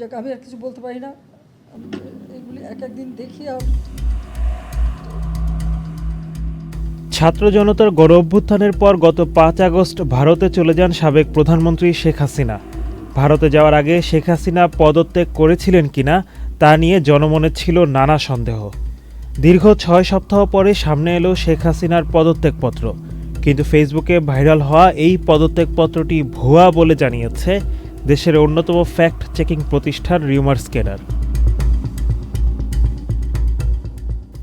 যাক, আমি আর কিছু বলতে পারি না। এগুলি এক একদিন দেখি আর ছাত্র জনতার গণ অভ্যুত্থানের পর গত পাঁচ আগস্ট ভারতে চলে যান সাবেক প্রধানমন্ত্রী শেখ হাসিনা। ভারতে যাওয়ার আগে শেখ হাসিনা পদত্যাগ করেছিলেন কিনা তা নিয়ে জনমনে ছিল নানা সন্দেহ। দীর্ঘ ছয় সপ্তাহ পরে সামনে এলো শেখ হাসিনার পদত্যাগপত্র। কিন্তু ফেসবুকে ভাইরাল হওয়া এই পদত্যাগপত্রটি ভুয়া বলে জানিয়েছে দেশের অন্যতম ফ্যাক্ট চেকিং প্রতিষ্ঠান রিউমার স্ক্যানার।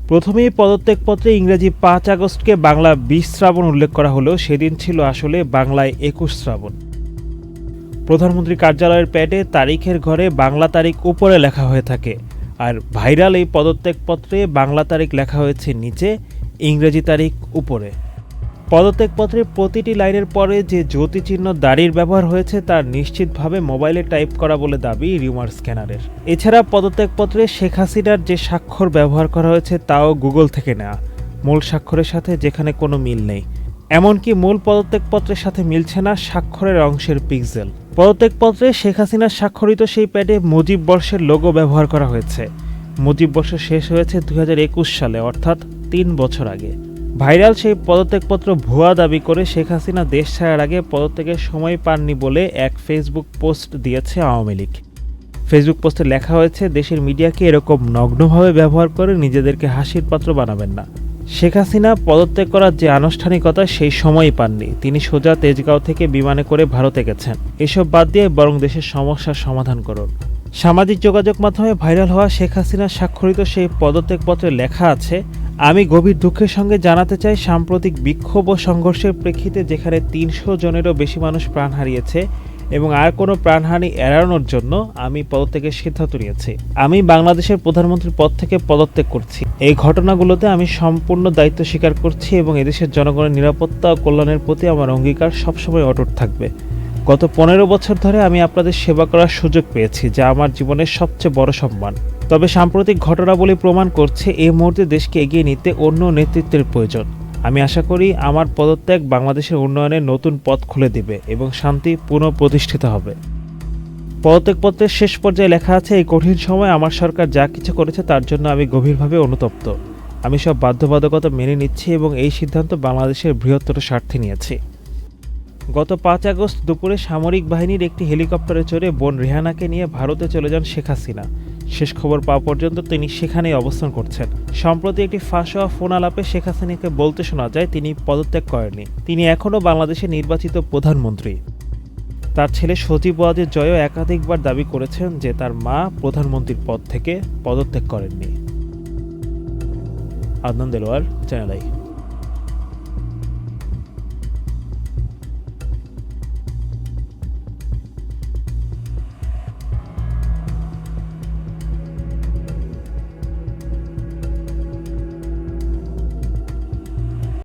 প্রথমেই পদত্যাগপত্রে ইংরেজি পাঁচ আগস্টকে বাংলা বিশ শ্রাবণ উল্লেখ করা হলেও সেদিন ছিল আসলে বাংলায় একুশ শ্রাবণ। প্রধানমন্ত্রী কার্যালয়ের প্যাডে তারিখের ঘরে বাংলা তারিখ উপরে লেখা হয়ে থাকে আর ভাইরাল এই পদত্যাগপত্রে বাংলা তারিখ লেখা হয়েছে নিচে, ইংরেজি তারিখ উপরে। পদত্যাগপত্রের প্রতিটি লাইনের পরে যে জ্যোতিচিহ্ন দাড়ির ব্যবহার হয়েছে তার নিশ্চিতভাবে মোবাইলে টাইপ করা বলে দাবি রিউমার স্ক্যানারের। এছাড়া পদত্যাগপত্রে শেখ হাসিনার যে স্বাক্ষর ব্যবহার করা হয়েছে, তাও গুগল থেকে নেওয়া মূল স্বাক্ষরের সাথে যেখানে কোনো মিল নেই। এমনকি মূল পদত্যাগপত্রের সাথে মিলছে না স্বাক্ষরের অংশের পিক্সেল। পদত্যাগপত্রে শেখ হাসিনার স্বাক্ষরিত সেই প্যাডে মুজিব বর্ষের লোগো ব্যবহার করা হয়েছে। মুজিব বর্ষ শেষ হয়েছে দু হাজার একুশ সালে, অর্থাৎ তিন বছর আগে। ভাইরাল সেই পদত্যাগপত্র ভুয়া দাবি করে শেখ হাসিনা দেশ ছাড়ার আগে পদত্যাগের সময় পাননি বলে এক ফেসবুক পোস্ট দিয়েছে আওয়ামী লীগ। ফেসবুক পোস্টে লেখা হয়েছে, দেশের মিডিয়াকে এরকম নগ্নভাবে ব্যবহার করে নিজেদেরকে হাসির পাত্র বানাবেন না। শেখ হাসিনা পদত্যাগ করার যে আনুষ্ঠানিকতা সেই সময়ই পাননি। তিনি সোজা তেজগাঁও থেকে বিমানে করে ভারতে গেছেন। এসব বাদ দিয়ে বরং দেশের সমস্যার সমাধান করুন। সামাজিক যোগাযোগ মাধ্যমে ভাইরাল হওয়া শেখ হাসিনার স্বাক্ষরিত সেই পদত্যাগপত্রে লেখা আছে আমি গভীর দুঃখের সঙ্গে জানাতে চাই, সাম্প্রতিক বিক্ষোভ ও সংঘর্ষের প্রেক্ষিতে যেখানে তিনশো জনেরও বেশি মানুষ প্রাণ হারিয়েছে এবং আর কোনো প্রাণহানি এড়ানোর জন্য আমি পদত্যাগের সিদ্ধান্ত নিয়েছি। আমি বাংলাদেশের প্রধানমন্ত্রীর পদ থেকে পদত্যাগ করছি। এই ঘটনাগুলোতে আমি সম্পূর্ণ দায়িত্ব স্বীকার করছি এবং এদেশের জনগণের নিরাপত্তা ও কল্যাণের প্রতি আমার অঙ্গীকার সবসময় অটুট থাকবে। গত পনেরো বছর ধরে আমি আপনাদের সেবা করার সুযোগ পেয়েছি, যা আমার জীবনের সবচেয়ে বড় সম্মান। তবে সাম্প্রতিক ঘটনাবলী প্রমাণ করছে এই মুহূর্তে দেশকে এগিয়ে নিতে অন্য নেতৃত্বের প্রয়োজন। আমি আশা করি আমার পদত্যাগ বাংলাদেশের উন্নয়নে নতুন পথ খুলে দিবে এবং শান্তি পুনঃপ্রতিষ্ঠিত হবে। পদত্যাগপত্রের শেষ পর্যায়ে লেখা আছে, এই কঠিন সময়ে আমার সরকার যা কিছু করেছে তার জন্য আমি গভীরভাবে অনুতপ্ত। আমি সব বাধ্যবাধকতা মেনে নিচ্ছি এবং এই সিদ্ধান্ত বাংলাদেশের বৃহত্তর স্বার্থে নিয়েছি। গত পাঁচ আগস্ট দুপুরে সামরিক বাহিনীর একটি হেলিকপ্টারে চড়ে বোন রেহানাকে নিয়ে ভারতে চলে যান শেখ হাসিনা। শেষ খবর পাওয়া পর্যন্ত তিনি সেখানেই অবস্থান করছেন। সম্প্রতি একটি ফাঁস হওয়া ফোন আলাপে শেখ হাসিনাকে বলতে শোনা যায়, তিনি পদত্যাগ করেননি। তিনি এখনও বাংলাদেশের নির্বাচিত প্রধানমন্ত্রী। তার ছেলে সজীব ওয়াজের জয়ও একাধিকবার দাবি করেছেন যে তার মা প্রধানমন্ত্রীর পদ থেকে পদত্যাগ করেননি। Adnan Delwar channel I